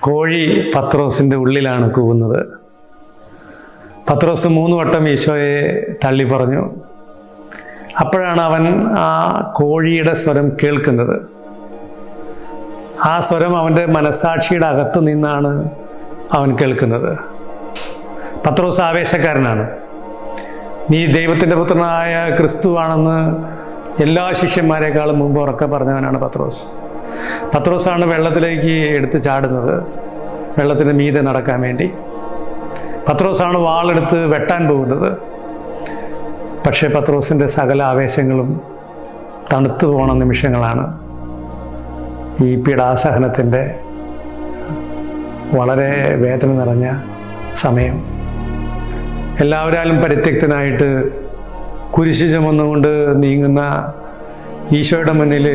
കോഴി പത്രോസിന്റെ ഉള്ളിലാണ് കൂവുന്നത്. പത്രോസ് മൂന്ന് വട്ടം ഈശോയെ തള്ളി പറഞ്ഞു. അപ്പോഴാണ് അവൻ ആ കോഴിയുടെ സ്വരം കേൾക്കുന്നത്. ആ സ്വരം അവന്റെ മനസാക്ഷിയുടെ അകത്ത് നിന്നാണ് അവൻ കേൾക്കുന്നത്. പത്രോസ് ആവേശക്കാരനാണ്. നീ ദൈവത്തിന്റെ പുത്രനായ ക്രിസ്തുവാണെന്ന് എല്ലാ ശിഷ്യന്മാരെക്കാളും മുമ്പ് ഉറക്കെ പറഞ്ഞവനാണ് പത്രോസ്. പത്രോസാണ് വെള്ളത്തിലേക്ക് എടുത്ത് ചാടുന്നത്. വെള്ളത്തിന് മീതെ നടക്കാൻ വേണ്ടി. പത്രോസാണ് വാളെടുത്ത് വെട്ടാൻ പോകുന്നത്. പക്ഷേ പത്രോസിന്റെ സകല ആവേശങ്ങളും തണുത്തു പോണ നിമിഷങ്ങളാണ് ഈ പീഡാസഹനത്തിന്റെ വളരെ വേദന നിറഞ്ഞ സമയം. എല്ലാവരാലും പരിത്യക്തനായിട്ട് കുരിശു ചുമന്നുകൊണ്ട് നീങ്ങുന്ന ഈശോയുടെ മുന്നിൽ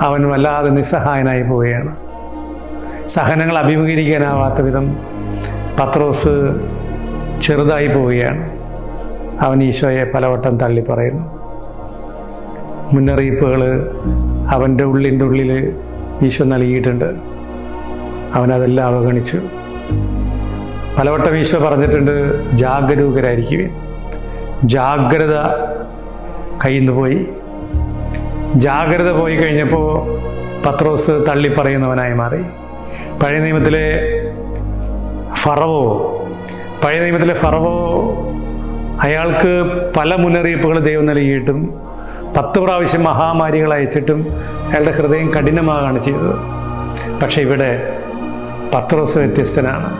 അവൻ വല്ലാതെ നിസ്സഹായനായി പോവുകയാണ്. സഹനങ്ങൾ അഭിമുഖീകരിക്കാനാവാത്ത വിധം പത്രോസ് ചെറുതായി പോവുകയാണ്. അവൻ ഈശോയെ പലവട്ടം തള്ളി പറയുന്നു. മുന്നറിയിപ്പുകൾ അവന്റെ ഉള്ളിന്റെ ഉള്ളിൽ ഈശോ നൽകിയിട്ടുണ്ട്. അവനതെല്ലാം അവഗണിച്ചു. പലവട്ടം ഈശോ പറഞ്ഞിട്ടുണ്ട് ജാഗരൂകരായിരിക്കുവിൻ. ജാഗ്രത കയ്യിൽ നിന്ന് പോയി. ജാഗ്രത പോയി കഴിഞ്ഞപ്പോൾ പത്രോസ് തള്ളി പറയുന്നവനായി മാറി. പഴയ നിയമത്തിലെ ഫറവോ പഴയ നിയമത്തിലെ ഫറവോ അയാൾക്ക് പല മുന്നറിയിപ്പുകൾ ദൈവം നൽകിയിട്ടും പത്ത് പ്രാവശ്യം മഹാമാരികൾ അയച്ചിട്ടും അയാളുടെ ഹൃദയം കഠിനമാകാണ് ചെയ്തത്. പക്ഷെ ഇവിടെ പത്രോസ് വ്യത്യസ്തനാണ്.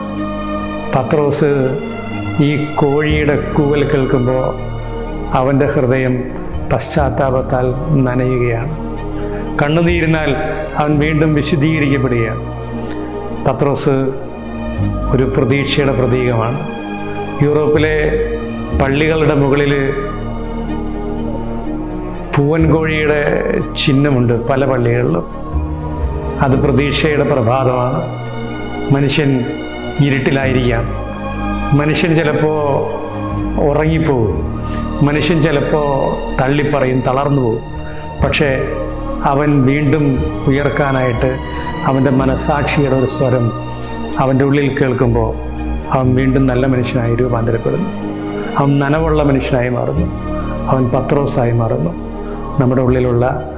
പത്രോസ് ഈ കോഴിയുടെ കൂവൽ കേൾക്കുമ്പോൾ അവന്റെ ഹൃദയം പശ്ചാത്താപത്താൽ നനയുകയാണ്. കണ്ണുനീരിനാൽ അവൻ വീണ്ടും വിശുദ്ധീകരിക്കപ്പെടുകയാണ്. പത്രോസ് ഒരു പ്രതീക്ഷയുടെ പ്രതീകമാണ്. യൂറോപ്പിലെ പള്ളികളുടെ മുകളിൽ പൂവൻകോഴിയുടെ ചിഹ്നമുണ്ട് പല പള്ളികളിലും. അത് പ്രതീക്ഷയുടെ പ്രഭാതമാണ്. മനുഷ്യൻ ഇരുട്ടിലായിരിക്കാം മനുഷ്യൻ ചിലപ്പോൾ ഉറങ്ങിപ്പോവും മനുഷ്യൻ ചിലപ്പോൾ തള്ളിപ്പറയും തളർന്നു പോകും. പക്ഷേ അവൻ വീണ്ടും ഉയർക്കാനായിട്ട് അവന്റെ മനസാക്ഷിയുടെ ഒരു സ്വരം അവന്റെ ഉള്ളിൽ കേൾക്കുമ്പോൾ അവൻ വീണ്ടും നല്ല മനുഷ്യനായി രൂപാന്തരപ്പെടുന്നു. അവൻ നനവുള്ള മനുഷ്യനായി മാറുന്നു. അവൻ പത്രോസായി മാറുന്നു. നമ്മുടെ ഉള്ളിലുള്ള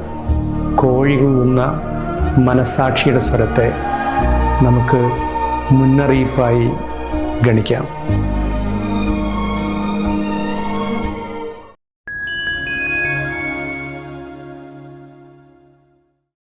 കോഴി കൂന്ന മനസാക്ഷിയുടെ സ്വരത്തെ നമുക്ക് മുന്നറിയിപ്പായി ഗണിക്കാം.